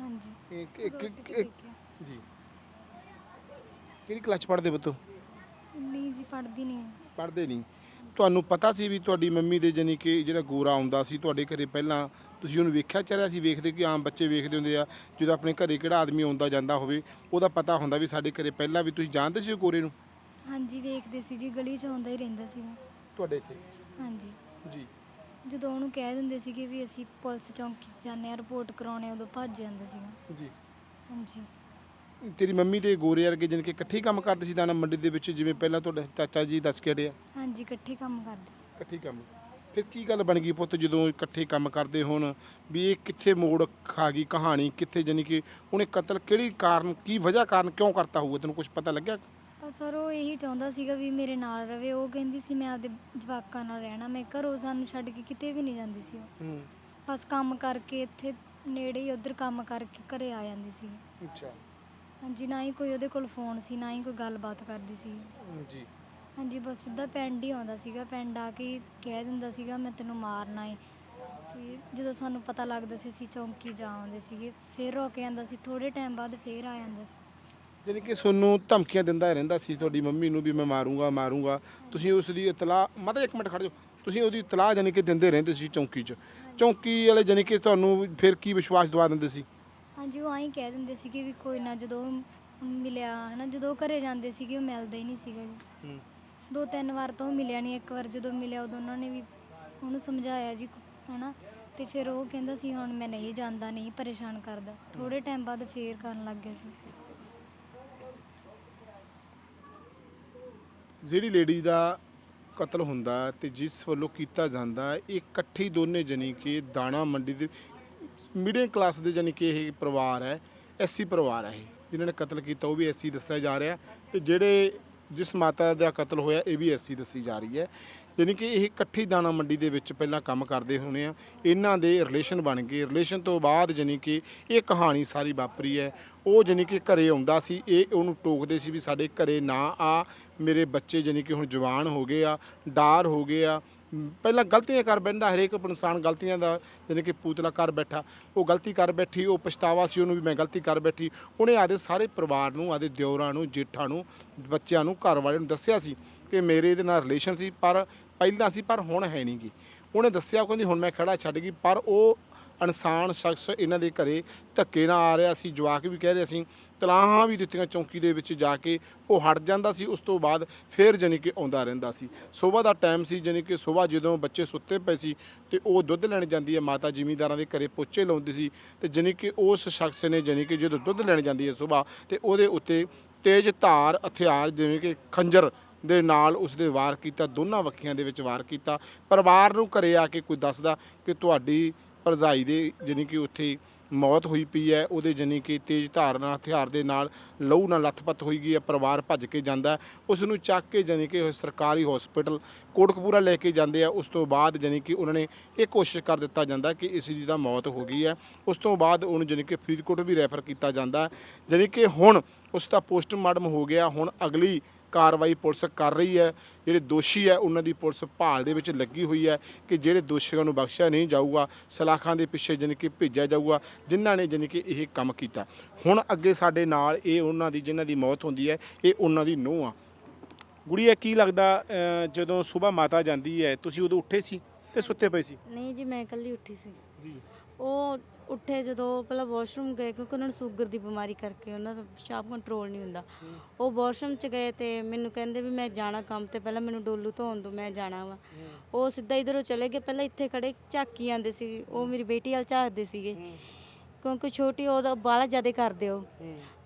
ਹਾਂਜੀ। ਇੱਕ ਇੱਕ ਉਦੋਂ ਉੱਠ ਇੱਕ ਕੇ ਇੱਕ- ਦੇਖਿਆ। ਜੀ। ਕਿਹੜੀ ਕਲਾਸ ਪੜ੍ਹਦੇ ਬੱਤੋ? ਨਹੀਂ ਜੀ ਪੜਦੀ ਨਹੀਂ। ਪੜ੍ਹਦੇ ਨਹੀਂ। ਤੁਹਾਨੂੰ ਪਤਾ ਸੀ ਵੀ ਤੁਹਾਡੀ ਮੰਮੀ ਦੇ ਜਾਨੀ ਕਿ ਜਿਹੜਾ ਗੋਰਾ ਆਉਂਦਾ ਸੀ ਤੁਹਾਡੇ ਘਰੇ ਪਹਿਲਾਂ ਤੁਸੀਂ ਉਹਨੂੰ ਵੇਖਿਆ ਚਰਿਆ ਸੀ ਵੇਖਦੇ ਕਿ ਆਮ ਬੱਚੇ ਵੇਖਦੇ ਹੁੰਦੇ ਆ ਜਦੋਂ ਆਪਣੇ ਘਰੇ ਕਿਹੜਾ ਆਦਮੀ ਆਉਂਦਾ ਜਾਂਦਾ ਹੋਵੇ ਉਹਦਾ ਪਤਾ ਹੁੰਦਾ ਵੀ ਸਾਡੇ ਘਰੇ ਪਹਿਲਾਂ ਵੀ ਤੁਸੀਂ ਜਾਣਦੇ ਸੀ ਉਹ ਗੋਰੇ ਨੂੰ? ਹਾਂਜੀ ਵੇਖਦੇ ਸੀ ਜੀ ਗਲੀ 'ਚ ਆਉਂਦਾ ਹੀ ਰਹਿੰਦਾ ਸੀ ਤੁਹਾਡੇ ਇੱਥੇ? ਹਾਂਜੀ। ਜੀ। ਜਦੋਂ ਉਹਨੂੰ ਕਹਿ ਦਿੰਦੇ ਸੀਗੇ ਵੀ ਅਸੀਂ ਪੁਲਿਸ ਚੌਂਕੀ 'ਚ ਜਾਂਦੇ ਆ ਰਿਪੋਰਟ ਕਰਾਉਣੇ ਉਦੋਂ ਭੱਜ ਜਾਂਦਾ ਸੀਗਾ। ਜੀ। ਹਾਂਜੀ। ਤੇਰੀ ਮੰਮੀ ਤੇ ਗੋਰੇ ਵਰਗੇ ਕਿ ਇਕੱਠੇ ਹੀ ਕੰਮ ਕਰਦੇ ਸੀ ਦਾਣਾ ਮੰਡੀ ਦੇ ਵਿੱਚ ਜਿਵੇਂ ਪਹਿਲਾਂ ਤੁਹਾਡੇ ਚਾਚਾ ਜੀ ਦੱਸ ਕੇ ਹਟੇ ਆ? ਹਾਂਜੀ ਇਕੱਠੇ ਕੰਮ ਕਰਦੇ ਸੀ। ਇਕੱਠੇ ਕੰਮ। ਫਿਰ ਕੀ ਗੱਲ ਬਣ ਗਈ ਪੁੱਤ ਜਦੋਂ ਇਕੱਠੇ ਕੰਮ ਕਰਦੇ ਹੋਣ? ਵੀ ਇਹ ਕਿੱਥੇ ਮੋੜ ਖਾ ਗਈ ਕਹਾਣੀ ਕਿੱਥੇ ਜਾਨੀ ਕਿ ਉਹਨੇ ਕਤਲ ਕਿਹੜੀ ਕਾਰਨ ਕੀ ਵਜ੍ਹਾ ਕਾਰਨ ਕਿਉਂ ਕਰਤਾ ਹੋਊਗਾ? ਤੈਨੂੰ ਕੁਝ ਪਤਾ ਲੱਗਿਆ? ਸਰ ਉਹ ਇਹੀ ਚਾਹੁੰਦਾ ਸੀਗਾ ਵੀ ਮੇਰੇ ਨਾਲ ਰਵੇ। ਉਹ ਕਹਿੰਦੀ ਸੀ ਮੈਂ ਆਪਦੇ ਜਵਾਕਾਂ ਨਾਲ ਰਹਿਣਾ ਮੈਂ ਘਰੋਂ ਸਾਨੂੰ ਛੱਡ ਕੇ ਕਿਤੇ ਵੀ ਨਹੀਂ ਜਾਂਦੀ ਸੀ ਉਹ। ਹੂੰ। ਬਸ ਕੰਮ ਕਰਕੇ ਇੱਥੇ ਨੇੜੇ ਹੀ ਉਧਰ ਕੰਮ ਕਰਕੇ ਘਰੇ ਆ ਜਾਂਦੀ ਸੀ। ਅੱਛਾ। ਹਾਂਜੀ ਨਾ ਹੀ ਕੋਈ ਉਹਦੇ ਕੋਲ ਫੋਨ ਸੀ ਨਾ ਹੀ ਕੋਈ ਗੱਲਬਾਤ ਕਰਦੀ ਸੀ। ਜੀ ਹਾਂਜੀ ਬਸ ਸਿੱਧਾ ਪਿੰਡ ਹੀ ਆਉਂਦਾ ਸੀਗਾ ਪਿੰਡ ਆ ਕੇ ਕਹਿ ਦਿੰਦਾ ਸੀਗਾ ਮੈਂ ਤੈਨੂੰ ਮਾਰਨਾ ਏ। ਤੇ ਜਦੋਂ ਸਾਨੂੰ ਪਤਾ ਲੱਗਦਾ ਸੀ ਅਸੀਂ ਚੌਂਕੀ ਜਾ ਆਉਂਦੇ ਸੀਗੇ ਫਿਰ ਰੁਕ ਜਾਂਦਾ ਸੀ ਥੋੜੇ ਟਾਈਮ ਬਾਅਦ ਫੇਰ ਆ ਜਾਂਦਾ ਸੀ। ਜਾਨੀ ਕਿ ਤੁਹਾਨੂੰ ਧਮਕੀਆਂ ਦਿੰਦਾ ਰਹਿੰਦਾ ਸੀ ਤੁਹਾਡੀ ਮੰਮੀ ਨੂੰ ਵੀ ਮੈਂ ਮਾਰੂੰਗਾ ਮਾਰੂੰਗਾ। ਤੁਸੀਂ ਉਸ ਦੀ ਇਤਲਾਹ ਮਤਲਬ ਇੱਕ ਮਿੰਟ ਖੜ ਜਾਓ। ਤੁਸੀਂ ਉਹਦੀ ਇਤਲਾਹ ਜਾਨੀ ਕਿ ਦਿੰਦੇ ਰਹਿੰਦੇ ਸੀ ਚੌਂਕੀ 'ਚ। ਚੌਂਕੀ ਵਾਲੇ ਜਾਨੀ ਕਿ ਤੁਹਾਨੂੰ ਫਿਰ ਕੀ ਵਿਸ਼ਵਾਸ ਦਵਾ ਦਿੰਦੇ ਸੀ? ਹਾਂਜੀ ਉਹ ਆਈ ਕਹਿ ਦਿੰਦੇ ਸੀਗੇ ਵੀ ਕੋਈ ਨਾ ਜਦੋਂ ਮਿਲਿਆ ਹਨਾ ਜਦੋਂ ਘਰੇ ਜਾਂਦੇ ਸੀਗੇ ਉਹ ਮਿਲਦਾ ਹੀ ਨਹੀਂ ਸੀਗਾ ਜੀ। ਹੂੰ। ਦੋ ਤਿੰਨ ਵਾਰ ਤਾਂ ਉਹ ਮਿਲਿਆ ਨਹੀਂ ਇੱਕ ਵਾਰ ਜਦੋਂ ਮਿਲਿਆ ਉਦੋਂ ਉਹਨਾਂ ਨੇ ਵੀ ਉਹਨੂੰ ਸਮਝਾਇਆ ਜੀ ਹਨਾ ਤੇ ਫਿਰ ਉਹ ਕਹਿੰਦਾ ਸੀ ਹੁਣ ਮੈਂ ਨਹੀਂ ਜਾਂਦਾ ਨਹੀਂ ਪਰੇਸ਼ਾਨ ਕਰਦਾ। ਥੋੜੇ ਟਾਈਮ ਬਾਅਦ ਫੇਰ ਕਰਨ ਲੱਗ ਗਿਆ ਸੀ। ਜਿਹੜੀ ਲੇਡੀ ਦਾ ਕਤਲ ਹੁੰਦਾ ਤੇ ਜਿਸ ਵੱਲੋਂ ਕੀਤਾ ਜਾਂਦਾ ਇਹ ਇਕੱਠੀ ਦੋਨੇ ਜਣੀ ਕਿ ਦਾਣਾ ਮੰਡੀ ਦੇ ਮੀਡੀਅਮ ਕਲਾਸ ਦੇ ਜਾਨੀ ਕਿ ਇਹ ਪਰਿਵਾਰ ਹੈ ਐਸੀ ਪਰਿਵਾਰ ਹੈ ਇਹ। ਜਿਨ੍ਹਾਂ ਨੇ ਕਤਲ ਕੀਤਾ, ਉਹ ਵੀ ਐਸੀ ਦੱਸਿਆ ਜਾ ਰਿਹਾ। ਤੇ ਜਿਹੜੇ ਜਿਸ ਮਾਤਾ ਦਾ ਕਤਲ ਹੋਇਆ, ਇਹ ਵੀ ਐਸੀ ਦੱਸੀ ਜਾ ਰਹੀ ਹੈ। ਯਾਨੀ ਕਿ ਇਹ ਇਕੱਠੀ ਦਾਣਾ ਮੰਡੀ ਦੇ ਵਿੱਚ ਪਹਿਲਾਂ ਕੰਮ ਕਰਦੇ ਹੋਣੇ ਆ। ਇਹਨਾਂ ਦੇ ਰਿਲੇਸ਼ਨ ਬਣ ਗਏ। ਰਿਲੇਸ਼ਨ ਤੋਂ ਬਾਅਦ ਜਾਨੀ ਕਿ ਇਹ ਕਹਾਣੀ ਸਾਰੀ ਵਾਪਰੀ ਹੈ। ਉਹ ਜਾਨੀ ਕਿ ਘਰੇ ਆਉਂਦਾ ਸੀ। ਇਹ ਉਹਨੂੰ ਟੋਕਦੇ ਸੀ ਵੀ ਸਾਡੇ ਘਰੇ ਨਾ ਆ। ਮੇਰੇ ਬੱਚੇ ਜਾਨੀ ਕਿ ਹੁਣ ਜਵਾਨ ਹੋ ਗਏ ਆ, ਡਾਰ ਹੋ ਗਏ ਆ। ਪਹਿਲਾਂ ਗਲਤੀਆਂ ਕਰ ਬੈਠਦਾ, ਹਰੇਕ ਇਨਸਾਨ ਗਲਤੀਆਂ ਦਾ ਜਾਨੀ ਕਿ ਪੂਤਲਾ ਕਰ ਬੈਠਾ। ਉਹ ਗਲਤੀ ਕਰ ਬੈਠੀ, ਉਹ ਪਛਤਾਵਾ ਸੀ, ਉਹਨੂੰ ਵੀ ਮੈਂ ਗਲਤੀ ਕਰ ਬੈਠੀ। ਉਹਨੇ ਆਦੇ ਸਾਰੇ ਪਰਿਵਾਰ ਨੂੰ ਆਦੇ ਦਿਓਰਾਂ ਨੂੰ, ਜੇਠਾਂ ਨੂੰ, ਬੱਚਿਆਂ ਨੂੰ, ਘਰ ਵਾਲਿਆਂ ਨੂੰ ਦੱਸਿਆ ਸੀ ਕਿ ਮੇਰੇ ਇਹਦੇ ਨਾਲ ਰਿਲੇਸ਼ਨ ਸੀ, ਪਰ ਪਹਿਲਾਂ ਸੀ, ਪਰ ਹੁਣ ਹੈ ਨਹੀਂ ਗੀ ਉਹਨੇ ਦੱਸਿਆ ਕਹਿੰਦੀ, ਹੁਣ ਮੈਂ ਖੜਾ ਛੱਡ ਗਈ। ਪਰ ਉਹ ਇਨਸਾਨ ਸ਼ਖਸ ਇਹਨਾਂ ਦੇ ਘਰੇ ਧੱਕੇ ਨਾਲ ਆ ਰਿਹਾ ਸੀ, ਜਵਾਕ ਵੀ ਕਹਿ ਰਿਹਾ ਸੀ ਤਲਾਹਾਂ ਵੀ ਦਿੱਤੀਆਂ ਚੌਂਕੀ ਦੇ ਵਿੱਚ ਜਾ ਕੇ ਉਹ ਹਟ ਜਾਂਦਾ ਸੀ, ਉਸ ਤੋਂ ਬਾਅਦ ਫਿਰ ਜਾਨੀ ਕਿ ਆਉਂਦਾ ਰਹਿੰਦਾ ਸੀ। ਸਵੇਰ ਦਾ ਟਾਈਮ ਸੀ ਜਾਨੀ ਕਿ ਸਵੇਰ ਜਦੋਂ ਬੱਚੇ ਸੁੱਤੇ ਪਏ ਸੀ ਤੇ ਉਹ ਦੁੱਧ ਲੈਣ ਜਾਂਦੀ ਹੈ, ਮਾਤਾ ਜ਼ਿਮੀਂਦਾਰਾਂ ਦੇ ਘਰੇ ਪੋਚੇ ਲਾਉਂਦੀ ਸੀ ਤੇ ਜਾਨੀ ਕਿ ਉਸ ਸ਼ਖਸ ਨੇ ਜਾਨੀ ਕਿ ਜਦੋਂ ਦੁੱਧ ਲੈਣ ਜਾਂਦੀ ਹੈ ਸਵੇਰ ਤੇ ਉਹਦੇ ਉੱਤੇ ਤੇਜ਼ ਧਾਰ, ਹਥਿਆਰ ਜਿਵੇਂ ਕਿ ਖੰਜਰ ਦੇ ਨਾਲ ਉਸ ਦੇ ਵਾਰ ਕੀਤਾ, ਦੋਨਾਂ ਵੱਖੀਆਂ ਦੇ ਵਿੱਚ ਵਾਰ ਕੀਤਾ। ਪਰਿਵਾਰ ਨੂੰ ਘਰੇ ਆ ਕੇ ਕੋਈ ਦੱਸਦਾ ਕਿ ਤੁਹਾਡੀ ਭਰਜਾਈ ਦੇ ਜਾਨੀ ਕਿ ਉੱਥੇ ਮੌਤ ਹੋਈ ਪਈ ਹੈ, ਉਹਦੇ ਜਾਨੀ ਕਿ ਤੇਜ਼ ਧਾਰ ਨਾਲ ਹਥਿਆਰ ਦੇ ਨਾਲ ਲਹੂ ਨਾਲ ਲੱਥਪੱਥ ਹੋਈ ਗਈ ਹੈ, ਪਰਿਵਾਰ ਭੱਜ ਕੇ ਜਾਂਦਾ ਉਸ ਨੂੰ ਚੱਕ ਕੇ ਜਾਨੀ ਕਿ ਸਰਕਾਰੀ ਹਸਪੀਟਲ ਕੋਟਕਪੂਰਾ ਲੈ ਕੇ ਜਾਂਦੇ ਆ। ਉਸ ਤੋਂ ਬਾਅਦ ਜਾਨੀ ਕਿ ਉਹਨਾਂ ਨੇ ਇਹ ਕੋਸ਼ਿਸ਼ ਕਰ ਦਿੱਤਾ ਜਾਂਦਾ ਕਿ ਇਸ ਦੀ ਤਾਂ ਮੌਤ ਹੋ ਗਈ ਹੈ। ਉਸ ਤੋਂ ਬਾਅਦ ਉਹਨੂੰ ਜਾਨੀ ਕਿ ਫਰੀਦਕੋਟ ਵੀ ਰੈਫਰ ਕੀਤਾ ਜਾਂਦਾ ਹੈ। ਜਾਨੀ ਕਿ ਹੁਣ ਉਸ ਦਾ ਪੋਸਟਮਾਰਟਮ ਹੋ ਗਿਆ। ਹੁਣ ਅਗਲੀ ਕਾਰਵਾਈ ਪੁਲਿਸ ਕਰ ਰਹੀ ਹੈ। ਜਿਹੜੇ ਦੋਸ਼ੀ ਹੈ ਉਹਨਾਂ ਦੀ ਪੁਲਿਸ ਭਾਲ ਦੇ ਵਿੱਚ ਲੱਗੀ ਹੋਈ ਹੈ ਕਿ ਜਿਹੜੇ ਦੋਸ਼ੀਆਂ ਨੂੰ ਬਖਸ਼ਿਆ ਨਹੀਂ ਜਾਊਗਾ ਸਲਾਖਾਂ ਦੇ ਪਿੱਛੇ ਜਾਣੀ ਕਿ ਭੇਜਿਆ ਜਾਊਗਾ ਜਿਨ੍ਹਾਂ ਨੇ ਜਾਣੀ ਕਿ ਇਹ ਕੰਮ ਕੀਤਾ। ਹੁਣ ਅੱਗੇ ਸਾਡੇ ਨਾਲ ਇਹ ਉਹਨਾਂ ਦੀ ਜਿਨ੍ਹਾਂ ਦੀ ਮੌਤ ਹੁੰਦੀ ਹੈ ਇਹ ਉਹਨਾਂ ਦੀ ਨੂੰਹ ਆ। ਗੁੜੀਆ ਕੀ ਲੱਗਦਾ ਅਹ, ਜਦੋਂ ਸਵੇਰ ਮਾਤਾ ਜਾਂਦੀ ਹੈ ਤੁਸੀਂ ਉਦੋਂ ਉੱਠੇ ਸੀ ਤੇ ਸੁੱਤੇ ਪਏ ਸੀ? ਨਹੀਂ ਜੀ ਮੈਂ ਇਕੱਲੀ ਉੱਠੀ ਸੀ। ਜੀ। ਉਹ ਉੱਠੇ ਜਦੋਂ ਪਹਿਲਾਂ ਵਾਸ਼ਰੂਮ ਗਏ ਕਿਉਂਕਿ ਉਹਨਾਂ ਨੂੰ ਸ਼ੂਗਰ ਦੀ ਬਿਮਾਰੀ ਕਰਕੇ ਉਹਨਾਂ ਦਾ ਪਿਸ਼ਾਬ ਕੰਟਰੋਲ ਨਹੀਂ ਹੁੰਦਾ। ਉਹ ਵਾਸ਼ਰੂਮ ਚ ਗਏ ਤੇ ਮੈਨੂੰ ਕਹਿੰਦੇ ਵੀ ਮੈਂ ਜਾਣਾ ਕੰਮ ਤੇ ਪਹਿਲਾਂ ਮੈਨੂੰ ਡੋਲੂ ਧੋਣ ਦੋ ਮੈਂ ਜਾਣਾ ਵਾ। ਉਹ ਸਿੱਧਾ ਇਧਰੋਂ ਚਲੇ ਗਏ ਪਹਿਲਾਂ ਇੱਥੇ ਖੜੇ ਝਾਕੀ ਜਾਂਦੇ ਸੀ। ਉਹ ਮੇਰੀ ਬੇਟੀ ਵਾਲ ਝਾਕਦੇ ਸੀਗੇ। ਕਿਉਂਕਿ ਛੋਟੀ ਉਹਦਾ ਬਾਲਾ ਜ਼ਿਆਦਾ ਕਰਦੇ ਉਹ।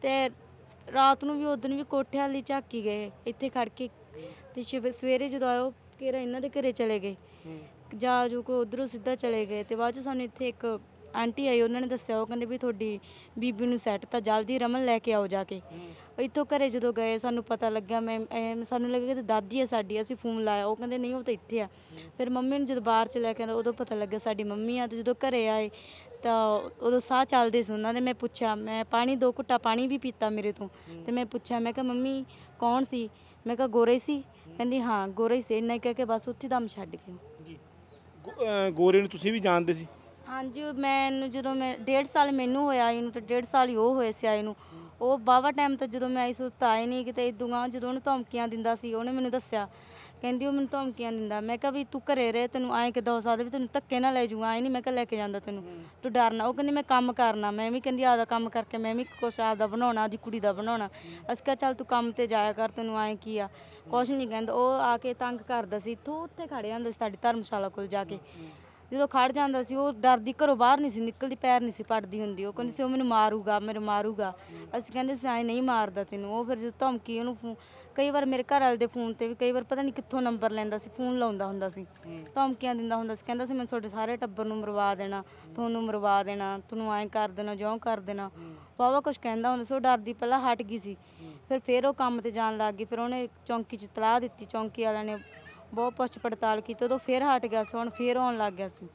ਤੇ ਰਾਤ ਨੂੰ ਵੀ ਉਦੋਂ ਵੀ ਕੋਠੇ ਵਾਲੀ ਝਾਕੀ ਗਏ ਇੱਥੇ ਖੜ ਕੇ। ਤੇ ਸ਼ਿਵ- ਸਵੇਰੇ ਜਦੋਂ ਆਇਓ ਕਿਹੜਾ ਇਹਨਾਂ ਦੇ ਘਰੇ ਚਲੇ ਗਏ। ਜਾ ਜੋ ਕੋ ਉਧਰੋਂ ਸਿੱਧਾ ਚਲੇ ਗਏ ਤੇ ਬਾਅਦ ਚ ਸਾਨੂੰ ਇੱਥੇ ਇੱਕ ਆਂਟੀ ਆਈ ਉਹਨਾਂ ਨੇ ਦੱਸਿਆ ਉਹ ਕਹਿੰਦੇ ਵੀ ਤੁਹਾਡੀ ਬੀਬੀ ਨੂੰ ਸੈੱਟ ਤਾਂ ਜਲਦੀ ਰਮਨ ਲੈ ਕੇ ਆਓ ਜਾ ਕੇ। ਇੱਥੋਂ ਘਰੇ ਜਦੋਂ ਗਏ ਸਾਨੂੰ ਪਤਾ ਲੱਗਿਆ ਮੈਂ ਐਂ ਸਾਨੂੰ ਲੱਗਿਆ ਕਿ ਦਾਦੀ ਹੈ ਸਾਡੀ ਅਸੀਂ ਫੋਨ ਲਾਇਆ ਉਹ ਕਹਿੰਦੇ ਨਹੀਂ ਉਹ ਤਾਂ ਇੱਥੇ ਆ। ਫਿਰ ਮੰਮੀ ਨੂੰ ਜਦੋਂ ਬਾਹਰ ਚ ਲੈ ਕੇ ਆਂਦਾ ਉਦੋਂ ਪਤਾ ਲੱਗਿਆ ਸਾਡੀ ਮੰਮੀ ਆ ਤੇ ਜਦੋਂ ਘਰੇ ਆਏ ਤਾਂ ਉਦੋਂ ਸਾਹ ਚੱਲਦੇ ਸੀ ਉਹਨਾਂ ਦੇ ਮੈਂ ਪੁੱਛਿਆ ਮੈਂ ਪਾਣੀ ਦੋ ਘੁੱਟਾ ਪਾਣੀ ਵੀ ਪੀਤਾ ਮੇਰੇ ਤੋਂ? ਤੇ ਮੈਂ ਪੁੱਛਿਆ ਮੈਂ ਕਿਹਾ ਮੰਮੀ ਕੌਣ ਸੀ? ਮੈਂ ਕਿਹਾ ਗੋਰੇ ਸੀ। ਕਹਿੰਦੀ ਹਾਂ ਗੋਰੇ ਸੀ। ਇੰਨਾ ਹੀ ਕਹਿ ਕੇ ਬਸ ਉੱਥੇ ਦਮ ਛੱਡ ਗਈ ਜੀ। ਗੋ- ਅਹ, ਗੋਰੇ ਨੂੰ ਤੁਸੀਂ ਵੀ ਜਾਣਦੇ ਸੀ? ਹਾਂਜੀ, ਉਹ ਮੈਨੂੰ ਜਦੋਂ ਮੈਂ, ਡੇਢ ਸਾਲ ਮੈਨੂੰ ਹੋਇਆ ਆਈ ਨੂੰ ਤੇ ਡੇਢ ਸਾਲ ਹੀ ਉਹ ਹੋਏ ਸੀ ਆਈ ਨੂੰ। ਉਹ ਬਾਵਾ ਟਾਈਮ ਤੇ ਜਦੋਂ ਮੈਂ ਆਈ ਸੀ ਤਾਂ ਆਏ ਨਹੀਂ ਕਿਤੇ ਇਦੂਗਾ ਜਦੋਂ ਉਹਨੂੰ ਧਮਕੀਆਂ ਦਿੰਦਾ ਸੀ, ਉਹਨੇ ਮੈਨੂੰ ਦੱਸਿਆ। ਕਹਿੰਦੀ, ਉਹ ਮੈਨੂੰ ਧਮਕੀਆਂ ਦਿੰਦਾ। ਮੈਂ ਕਿਹਾ ਵੀ ਤੂੰ ਘਰੇ ਰਹਿ, ਤੈਨੂੰ ਐਂ ਕਿੱਦਾਂ ਹੋ ਸਕਦਾ ਵੀ ਤੈਨੂੰ ਧੱਕੇ ਨਾਲ ਲੈ ਜੂਗਾ ਐ ਨਹੀਂ। ਮੈਂ ਕਿਹਾ, ਲੈ ਕੇ ਜਾਂਦਾ ਤੈਨੂੰ। ਤੂੰ ਡਰਨਾ। ਉਹ ਕਹਿੰਦੀ, ਮੈਂ ਕੰਮ ਕਰਨਾ। ਮੈਂ ਵੀ ਕਹਿੰਦੀ ਆਪਦਾ ਕੰਮ ਕਰਕੇ ਮੈਂ ਵੀ ਕੁਛ ਆਪਦਾ ਬਣਾਉਣਾ ਆਪਦੀ ਕੁੜੀ ਦਾ ਬਣਾਉਣਾ। ਅਸੀਂ ਕਿਹਾ, ਚੱਲ ਤੂੰ ਕੰਮ ਤੇ ਜਾਇਆ ਕਰ, ਤੈਨੂੰ ਐਂ ਕੀ ਆ। ਕੁਛ ਨਹੀਂ ਕਹਿੰਦਾ। ਉਹ ਆ ਕੇ ਤੰਗ ਕਰਦਾ ਸੀ। ਇੱਥੋਂ ਉੱਥੇ ਖੜੇ ਜਾਂਦਾ ਸੀ ਸਾਡੀ ਧਰਮਸ਼ਾਲਾ ਕੋਲ ਜਾ ਕੇ। ਜਦੋਂ ਖੜ ਜਾਂਦਾ ਸੀ, ਉਹ ਡਰਦੀ, ਘਰੋਂ ਬਾਹਰ ਨਹੀਂ ਸੀ ਨਿਕਲਦੀ, ਪੈਰ ਨਹੀਂ ਸੀ ਪੜਦੀ ਹੁੰਦੀ। ਉਹ ਕਹਿੰਦੀ ਸੀ, ਉਹ ਮੈਨੂੰ ਮਾਰੂਗਾ ਮੈਨੂੰ ਮਾਰੂਗਾ। ਅਸੀਂ ਕਹਿੰਦੇ ਸੀ ਐ ਨਹੀਂ ਮਾਰਦਾ ਤੈਨੂੰ। ਉਹ ਫਿਰ ਜਦੋਂ ਧਮਕੀ, ਉਹਨੂੰ ਫੋ- ਕਈ ਵਾਰ ਮੇਰੇ ਘਰ ਵਾਲੇ ਦੇ ਫੋਨ ਤੇ ਵੀ, ਕਈ ਵਾਰ ਪਤਾ ਨਹੀਂ ਕਿੱਥੋਂ ਨੰਬਰ ਲੈਂਦਾ ਸੀ, ਫੋਨ ਲਾਉਂਦਾ ਹੁੰਦਾ ਸੀ। ਧਮਕੀਆਂ ਦਿੰਦਾ ਹੁੰਦਾ ਸੀ, ਕਹਿੰਦਾ ਸੀ ਮੈਂ ਤੁਹਾਡੇ ਸਾਰੇ ਟੱਬਰ ਨੂੰ ਮਰਵਾ ਦੇਣਾ, ਤੁਹਾਨੂੰ ਮਰਵਾ ਦੇਣਾ, ਤੁਹਾਨੂੰ ਐਂ ਕਰ ਦੇਣਾ, ਜਿਉਂ ਕਰ ਦੇਣਾ। ਵਾਹਵਾ ਕੁਝ ਕਹਿੰਦਾ ਹੁੰਦਾ ਸੀ, ਉਹ ਡਰਦੀ ਪਹਿਲਾਂ ਹਟ ਗਈ ਸੀ। ਫਿਰ ਫਿਰ ਉਹ ਕੰਮ ਤੇ ਜਾਣ ਲੱਗ ਗਈ। ਫਿਰ ਉਹਨੇ ਚੌਂਕੀ 'ਚ ਤਲਾਹ ਦਿੱਤੀ, ਚੌਂਕੀ ਵਾਲਿਆਂ ਨੇ ਬਹੁਤ ਪੁੱਛ ਪੜਤਾਲ ਕੀਤੀ ਉਦੋਂ ਫਿਰ ਹਟ ਗਿਆ ਸੀ ਹੁਣ ਫਿਰ ਆਉਣ ਲੱਗ ਗਿਆ ਸੀ।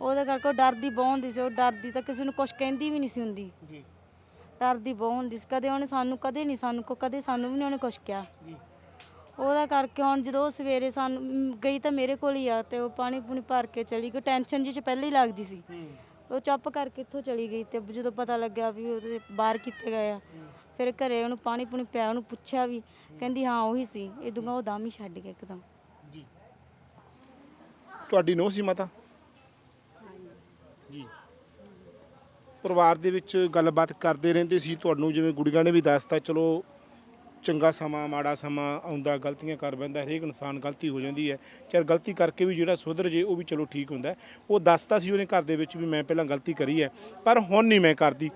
ਉਹਦੇ ਕਰਕੇ ਉਹ ਡਰਦੀ ਬਹੁਤ ਹੁੰਦੀ ਸੀ ਉਹ ਡਰਦੀ ਤਾਂ ਕਿਸੇ ਨੂੰ ਕੁਝ ਕਹਿੰਦੀ ਵੀ ਨਹੀਂ ਸੀ ਹੁੰਦੀ। ਜੀ। ਡਰਦੀ ਬਹੁਤ ਹੁੰਦੀ ਸੀ ਕਦੇ ਉਹਨੇ ਸਾਨੂੰ ਕਦੇ ਨਹੀਂ ਸਾਨੂੰ ਕੋ ਕਦੇ ਸਾਨੂੰ ਵੀ ਨਹੀਂ ਉਹਨੇ ਕੁਝ ਕਿਹਾ। ਜੀ। ਉਹਦਾ ਕਰਕੇ ਹੁਣ ਜਦੋਂ ਉਹ ਸਵੇਰੇ ਸਾਨੂੰ ਮ, ਗਈ ਤਾਂ ਮੇਰੇ ਕੋਲ ਹੀ ਆ ਤੇ ਉਹ ਪਾਣੀ ਪੂਣੀ ਭਰ ਕੇ ਚਲੀ ਗਈ ਟੈਨਸ਼ਨ ਜੀ ਚ ਪਹਿਲਾਂ ਹੀ ਲੱਗਦੀ ਸੀ। ਉਹ ਚੁੱਪ ਕਰਕੇ ਇੱਥੋਂ ਚਲੀ ਗਈ ਤੇ ਜਦੋਂ ਪਤਾ ਲੱਗਿਆ ਵੀ ਉਹਦੇ ਬਾਹਰ ਕਿੱਥੇ ਗਏ ਆ ਫਿਰ ਘਰੇ ਉਹਨੂੰ ਪਾਣੀ ਪੂਣੀ ਪਿਆ ਉਹਨੂੰ ਪੁੱਛਿਆ ਵੀ ਕਹਿੰਦੀ ਹਾਂ ਉਹੀ ਸੀ। ਇਹ ਦੂੰਗਾ ਉਹ ਦਮ ਹੀ ਛੱਡ ਗਿਆ ਇੱਕਦਮ। ਜੀ। ਤੁਹਾਡੀ ਨੋਹ ਸੀ ਮਾਤਾ? ਜੀ। ਪਰਿਵਾਰ ਦੇ ਵਿੱਚ ਗੱਲਬਾਤ ਕਰਦੇ ਰਹਿੰਦੇ ਸੀ। ਤੁਹਾਨੂੰ ਜਿਵੇਂ ਗੁੜੀਆਂ ਨੇ ਵੀ ਦੱਸਤਾ ਚਲੋ ਚੰਗਾ ਸਮਾਂ ਮਾੜਾ ਸਮਾਂ ਆਉਂਦਾ ਗਲਤੀਆਂ ਕਰ ਬੈਂਦਾ ਹਰੇਕ ਇਨਸਾਨ ਗਲਤੀ ਹੋ ਜਾਂਦੀ ਹੈ। ਚਾਹੇ ਗਲਤੀ ਕਰਕੇ ਵੀ ਜਿਹੜਾ ਸੁਧਰ ਜੇ ਉਹ ਵੀ ਚਲੋ ਠੀਕ ਹੁੰਦਾ। ਉਹ ਦੱਸਤਾ ਸੀ ਉਹਨੇ ਘਰ ਦੇ ਵਿੱਚ ਵੀ ਮੈਂ ਪਹਿਲਾਂ ਗਲਤੀ ਕਰੀ ਹੈ ਪਰ ਹੁਣ ਨਹੀਂ ਮੈਂ ਕਰਦੀ।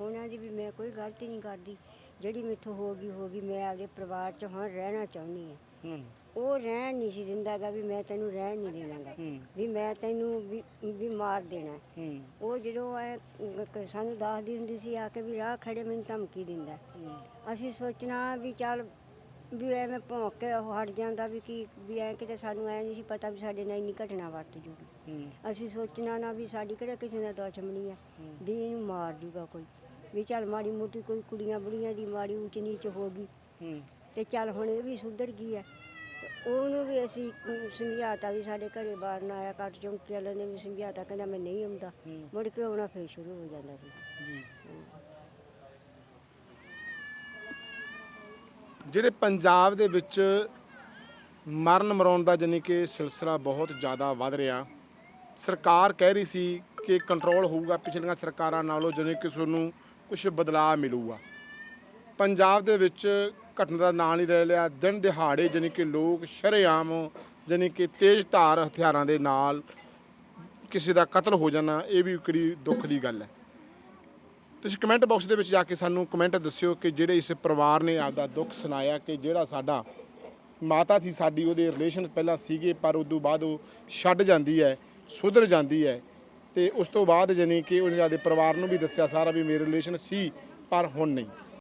ਉਹਨਾਂ ਦੀ ਵੀ ਮੈਂ ਕੋਈ ਗਲਤੀ ਨਹੀਂ ਕਰਦੀ। ਜਿਹੜੀ ਮੈਥੋਂ ਹੋ ਗਈ ਹੋ ਗਈ ਮੈਂ ਆਪਦੇ ਪਰਿਵਾਰ 'ਚ ਹੁਣ ਰਹਿਣਾ ਚਾਹੁੰਦੀ ਹਾਂ। ਹੂੰ। ਉਹ ਰਹਿਣ ਨਹੀਂ ਸੀ ਦਿੰਦਾਗਾ ਵੀ ਮੈਂ ਤੈਨੂੰ ਰਹਿਣ ਨਹੀਂ ਦੇਣਾਗਾ ਵੀ ਮੈਂ ਤੈਨੂੰ ਵੀ ਵੀ ਮਾਰ ਦੇਣਾ। ਉਹ ਜਦੋਂ ਐ ਸਾਨੂੰ ਦੱਸਦੀ ਹੁੰਦੀ ਸੀ ਆ ਕੇ ਵੀ ਰਾਹ ਖੜੇ ਮੈਨੂੰ ਧਮਕੀ ਦਿੰਦਾ। ਅਸੀਂ ਸੋਚਣਾ ਵੀ ਚੱਲ ਵੀ ਐਵੇਂ ਭੌਂਕ ਕੇ ਉਹ ਹਟ ਜਾਂਦਾ ਵੀ ਕੀ ਵੀ ਐ ਕਿਤੇ ਸਾਨੂੰ ਐ ਨਹੀਂ ਸੀ ਪਤਾ ਵੀ ਸਾਡੇ ਨਾਲ ਇੰਨੀ ਘਟਨਾ ਵਰਤ ਜੂਗੀ। ਅਸੀਂ ਸੋਚਣਾ ਨਾ ਵੀ ਸਾਡੀ ਕਿਹੜਾ ਕਿਸੇ ਨਾਲ ਦੁਸ਼ਮਣੀ ਆ ਵੀ ਇਹਨੂੰ ਮਾਰ ਜੂਗਾ ਕੋਈ। ਵੀ ਚੱਲ ਮਾੜੀ ਮੋਟੀ ਕੋਈ ਕੁੜੀਆਂ ਬੁੜੀਆਂ ਦੀ ਮਾੜੀ ਉੱਚ ਨੀਚ ਹੋ ਗਈ। ਤੇ ਚੱਲ ਹੁਣ ਇਹ ਵੀ ਸੁਧਰ ਗਈ ਤੇ ਉਹਨੂੰ ਵੀ ਅਸੀਂ ਸਮਝਾਤਾ ਵੀ ਸਾਡੇ ਘਰੇ ਬਾਹਰ ਨਾ ਆਇਆ ਕੱਟ ਚੌਂਕੀ ਵਾਲੇ ਨੇ ਵੀ ਸਮਝਾਤਾ ਕਹਿੰਦਾ ਮੈਂ ਨਹੀਂ ਆਉਂਦਾ। ਮੁੜ ਕੇ ਆਉਣਾ ਫੇਰ ਸ਼ੁਰੂ ਹੋ ਜਾਂਦਾ ਸੀ। ਜੀ। ਜਿਹੜੇ ਪੰਜਾਬ ਦੇ ਵਿੱਚ ਮਰਨ ਮਰਾਉਣ ਦਾ ਜਾਨੀ ਕਿ ਸਿਲਸਿਲਾ ਬਹੁਤ ਜ਼ਿਆਦਾ ਵੱਧ ਰਿਹਾ ਸਰਕਾਰ ਕਹਿ ਰਹੀ ਸੀ ਕਿ ਕੰਟਰੋਲ ਹੋਊਗਾ ਪਿਛਲੀਆਂ ਸਰਕਾਰਾਂ ਨਾਲੋਂ ਜਾਨੀ ਕਿ ਤੁਹਾਨੂੰ ਕੁਝ ਬਦਲਾਅ ਮਿਲੂਗਾ। ਪੰਜਾਬ ਦੇ ਵਿੱਚ ਘਟਨਾ ਦਾ ਨਾਂ ਨਹੀਂ ਲੈ ਲਿਆ। ਦਿਨ ਦਿਹਾੜੇ ਜਾਨੀ ਕਿ ਲੋਕ ਸ਼ਰੇਆਮ ਜਾਨੀ ਕਿ ਤੇਜ਼ ਧਾਰ ਹਥਿਆਰਾਂ ਦੇ ਨਾਲ ਕਿਸੇ ਦਾ ਕਤਲ ਹੋ ਜਾਣਾ, ਇਹ ਵੀ ਕਿਹੜੀ ਦੁੱਖ ਦੀ ਗੱਲ ਹੈ। ਤੁਸੀਂ ਕਮੈਂਟ ਬਾਕਸ ਦੇ ਵਿੱਚ ਜਾ ਕੇ ਸਾਨੂੰ ਕਮੈਂਟ ਦੱਸਿਓ ਕਿ ਜਿਹੜੇ ਇਸ ਪਰਿਵਾਰ ਨੇ ਆਪਦਾ ਦੁੱਖ ਸੁਣਾਇਆ ਕਿ ਜਿਹੜਾ ਸਾਡਾ ਮਾਤਾ ਸੀ, ਸਾਡੀ ਉਹਦੇ ਰਿਲੇਸ਼ਨ ਪਹਿਲਾਂ ਸੀਗੇ, ਪਰ ਉਦੋਂ ਬਾਅਦ ਉਹ ਛੱਡ ਜਾਂਦੀ ਹੈ, ਸੁਧਰ ਜਾਂਦੀ ਹੈ। ਤੇ ਉਸ ਤੋਂ ਬਾਅਦ ਜਾਨੀ ਕਿ ਉਹਨੇ ਆਪਦੇ ਪਰਿਵਾਰ ਨੂੰ ਵੀ ਦੱਸਿਆ ਸਾਰਾ ਵੀ ਮੇਰੇ ਰਿਲੇਸ਼ਨ ਸੀ, ਪਰ ਹੁਣ ਨਹੀਂ।